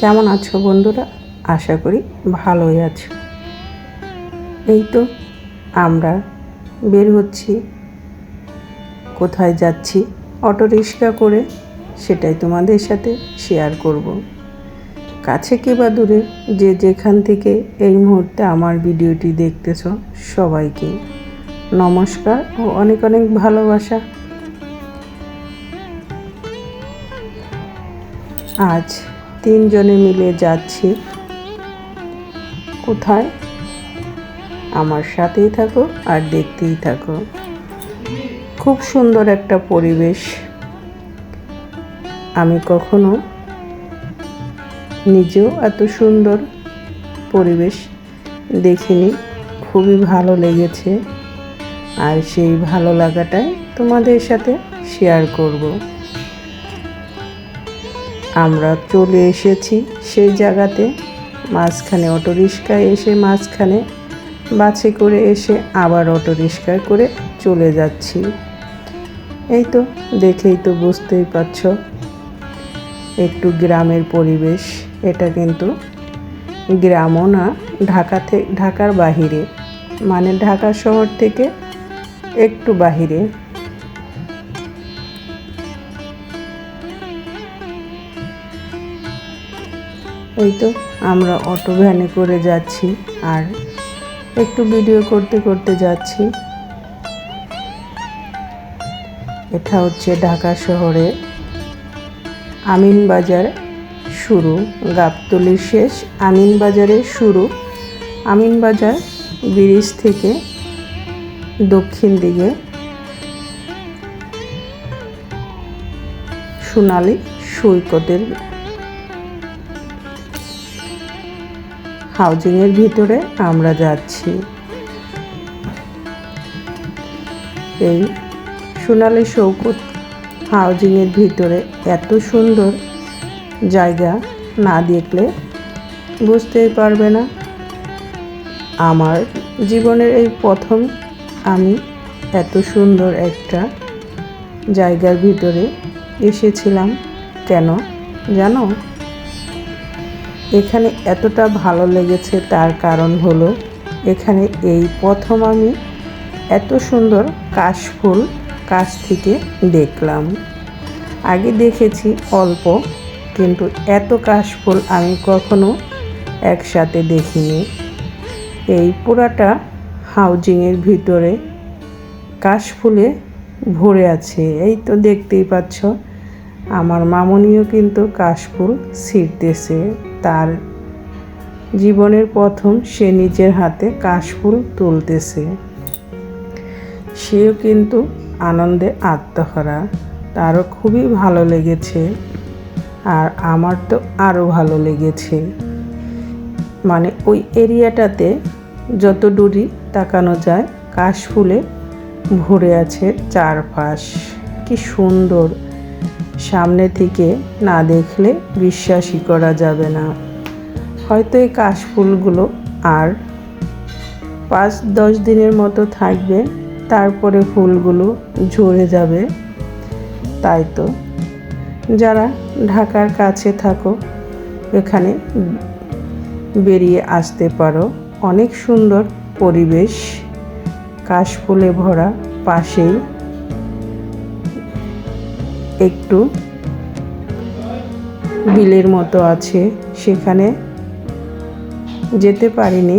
কেমন আছো বন্ধুরা? আশা করি ভালোই আছো। এই তো আমরা বের হচ্ছি। কোথায় যাচ্ছি? অটো রিক্সা করে সেটাই তোমাদের সাথে শেয়ার করব। কাছে কি বা দূরে যে যেখান থেকে এই মুহূর্তে আমার ভিডিওটি দেখতেছ সবাইকে নমস্কার ও অনেক অনেক ভালোবাসা। আজ তিনজনে মিলে যাচ্ছি। কোথায়? আমার সাথেই থাকো আর দেখতেই থাকো। খুব সুন্দর একটা পরিবেশ। আমি কখনো নিজেও এত সুন্দর পরিবেশ দেখিনি। খুবই ভালো লেগেছে। আর সেই ভালো লাগাটাই তোমাদের সাথে শেয়ার করব। আমরা চলে এসেছি সেই জায়গাতে। মাঝখানে অটো রিক্সায় এসে মাঝখানে বাসে করে এসে আবার অটো রিক্সায় করে চলে যাচ্ছি। এই তো দেখেই তো বুঝতেই পারছ একটু গ্রামের পরিবেশ। এটা কিন্তু গ্রামও না ঢাকা থেকে ঢাকার বাহিরে। মানে ঢাকা শহর থেকে একটু বাহিরে। এই তো, আমরা অটো ভ্যানে করে যাচ্ছি আর একটু ভিডিও করতে করতে যাচ্ছি। এটা হচ্ছে ঢাকা শহরে আমিনবাজার শুরু গাবতলির শেষ, আমিনবাজারের শুরু। আমিনবাজার ব্রিজ থেকে দক্ষিণ দিকে সোনালি সৈকতের হাউজিংয়ের ভিতরে আমরা যাচ্ছি। এই সোনালি শৌকত হাউজিংয়ের ভিতরে এত সুন্দর জায়গা না দেখলে বুঝতেই পারবে না। আমার জীবনের এই প্রথম আমি এত সুন্দর একটা জায়গার ভিতরে এসেছিলাম। কেন জানো? এখানে এতটা ভালো লেগেছে তার কারণ হলো, এখানে এই প্রথম আমি এত সুন্দর কাশফুল কাছ থেকে দেখলাম। আগে দেখেছি অল্প, কিন্তু এত কাশফুল আমি কখনো একসাথে দেখিনি। এই পুরাটা হাউজিংয়ের ভিতরে কাশফুলে ভরে আছে। এই তো দেখতেই পাচ্ছ, আমার মামনিও কিন্তু কাশফুল ছিঁড়তেছে। তার জীবনের প্রথম সে নিজের হাতে কাশফুল তুলতেছে। সেও কিন্তু আনন্দে আত্মহারা। তারও খুবই ভালো লেগেছে আর আমার তো আরও ভালো লেগেছে। মানে ওই এরিয়াটাতে যত দূরই তাকানো যায়, কাশফুলে ভরে আছে চারপাশ। কি সুন্দর সামনে থেকে না দেখলে বিশ্বাসই করা যাবে না। হয়তো এই কাশফুলগুলো আর পাঁচ দশ দিনের মতো থাকবে, তারপরে ফুলগুলো ঝরে যাবে। তাই তো। যারা ঢাকার কাছে থাকো, এখানে বেরিয়ে আসতে পারো। অনেক সুন্দর পরিবেশ। কাশফুলে ভরা পাশেই। একটু বিলের মতো আছে। সেখানে যেতে পারিনি।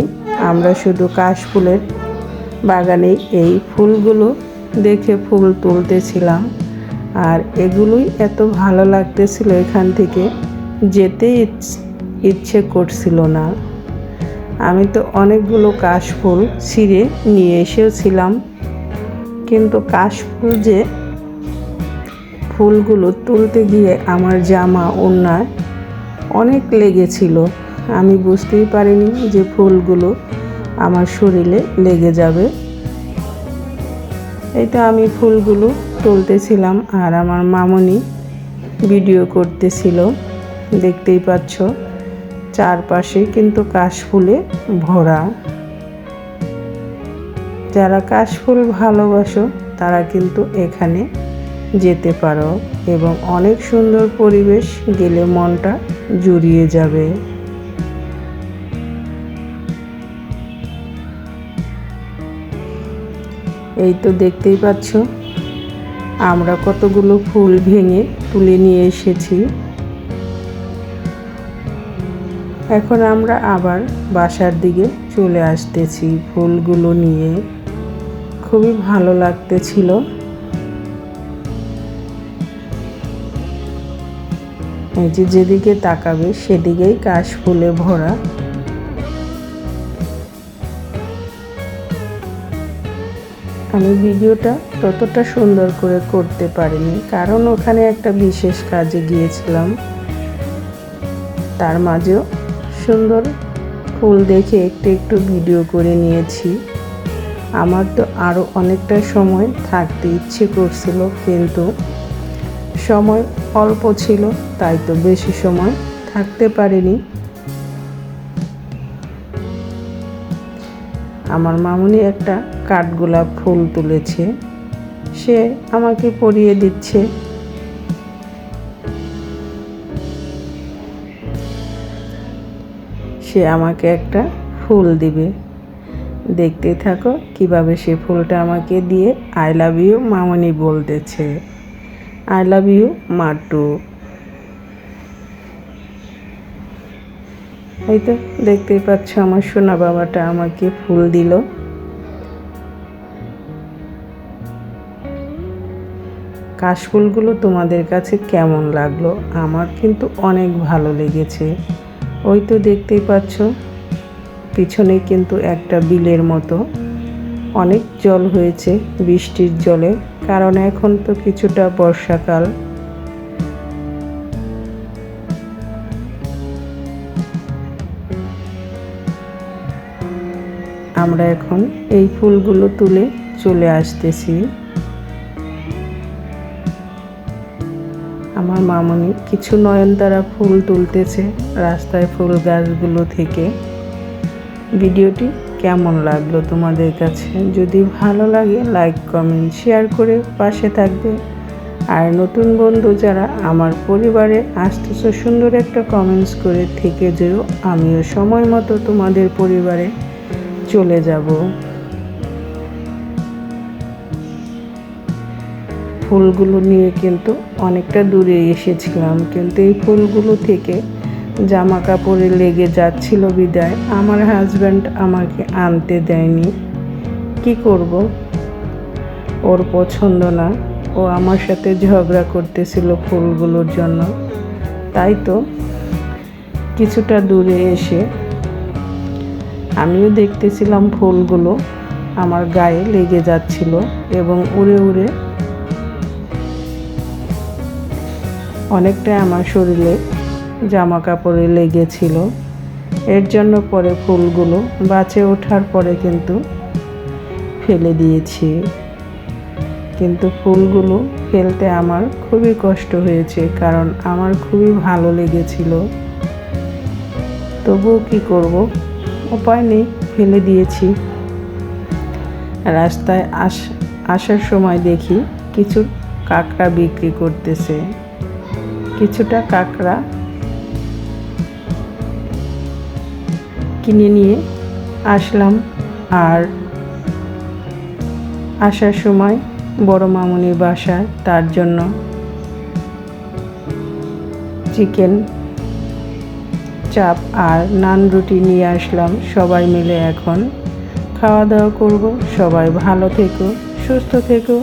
আমরা শুধু কাশফুলের বাগানে এই ফুলগুলো দেখে ফুল তুলতেছিলাম। আর এগুলোই এত ভালো লাগতেছিল এখান থেকে, যেতে ইচ্ছে করছিল না। আমি তো অনেকগুলো কাশফুল ছিঁড়ে নিয়ে এসেছিলাম। কিন্তু কাশফুল যে ফুলগুলো তুলতে গিয়ে আমার জামা ওনায় অনেক লেগেছিল। আমি বুঝতেই পারিনি যে ফুলগুলো আমার শরীরে লেগে যাবে। এটা আমি ফুলগুলো তুলতেছিলাম আর আমার মামনি ভিডিও করতেছিল। দেখতেই পাচ্ছ, চারপাশে কিন্তু কাশফুলে ভরা। যারা কাশফুল ভালোবাসো, তারা কিন্তু এখানে যেতে পারো এবং অনেক সুন্দর পরিবেশ গেলে মনটা জুড়িয়ে যাবে। এই তো দেখতেই পাচ্ছ, আমরা কতগুলো ফুল ভেঙে তুলে নিয়ে এসেছি। এখন আমরা আবার বাসার দিকে চলে আসতেছি ফুলগুলো নিয়ে। খুবই ভালো লাগতেছিল। এই যে যেদিকে তাকাবে, সেদিকেই কাশ ফুলে ভরা। আমি ভিডিওটা ততটা সুন্দর করে করতে পারিনি, কারণ ওখানে একটা বিশেষ কাজে গিয়েছিলাম। তার মাঝেও সুন্দর ফুল দেখে একটু একটু ভিডিও করে নিয়েছি। আমার তো আরও অনেকটা সময় থাকতে ইচ্ছে করছিল, কিন্তু সময় অল্প ছিল, তাই তো বেশি সময় থাকতে পারিনি। আমার মামুনি একটা কাঠগোলাপ ফুল তুলেছে, সে আমাকে পরিয়ে দিচ্ছে। সে আমাকে একটা ফুল দিবে। দেখতে থাকো কীভাবে সে ফুলটা আমাকে দিয়ে আই লাভ ইউ মামনি বলতেছে। আই লাভ ইউ মাটু তো দেখতেই পাচ্ছ আমার সোনা বাবাটা আমাকে ফুল দিল। কাশফুলগুলো তোমাদের কাছে কেমন লাগল? আমার কিন্তু অনেক ভালো লেগেছে। ওই তো দেখতেই পাচ্ছ, পিছনে কিন্তু একটা বিলের মতো। অনেক জল হয়েছে বৃষ্টির জলে, কারণ এখন তো কিছুটা বর্ষাকাল। আমরা এখন এই ফুলগুলো তুলে চলে আসতেছি। আমার মামনি কিছু নয়নতারা ফুল তুলতেছে রাস্তায় ফুল গাছগুলো থেকে। ভিডিওটি কেমন লাগল তোমাদের কাছে? যদি ভালো লাগে লাইক কমেন্ট শেয়ার করে পাশে থাকবে। আর নতুন বন্ধু যারা আমার পরিবারে আসতেছ সুন্দর একটা কমেন্টস করে থেকে যেও। আমিও সময় মতো তোমাদের পরিবারে চলে যাব। ফুলগুলো নিয়ে কিন্তু অনেকটা দূরে এসেছিলাম, কিন্তু এই ফুলগুলো থেকে জামা কাপড়ে লেগে যাচ্ছিল বিদায়। আমার হাজব্যান্ড আমাকে আনতে দেয়নি। কি করব? ওর পছন্দ না। ও আমার সাথে ঝগড়া করতেছিল ফুলগুলোর জন্য। তাই তো কিছুটা দূরে এসে আমিও দেখতেছিলাম ফুলগুলো আমার গায়ে লেগে যাচ্ছিল এবং উড়ে উড়ে অনেকটাই আমার শরীরে জামা কাপড়ে লেগেছিল। এর জন্য পরে ফুলগুলো বাঁচে ওঠার পরে কিন্তু ফেলে দিয়েছি। কিন্তু ফুলগুলো ফেলতে আমার খুবই কষ্ট হয়েছে, কারণ আমার খুবই ভালো লেগেছিল। তবুও কি করব? উপায় নেই, ফেলে দিয়েছি। রাস্তায় আস, আসার সময় দেখি কিছু কাঁকড়া বিক্রি করতেছে। কিছুটা কাঁকড়া কিনে নিয়ে আসলাম। আর আসার সময় বড় মামুনির বাসায় তার জন্য চিকেন, চাপ আর নান রুটি নিয়ে আসলাম। সবাই মিলে এখন খাওয়া দাওয়া করব। সবাই ভালো থেকো, সুস্থ থেকো।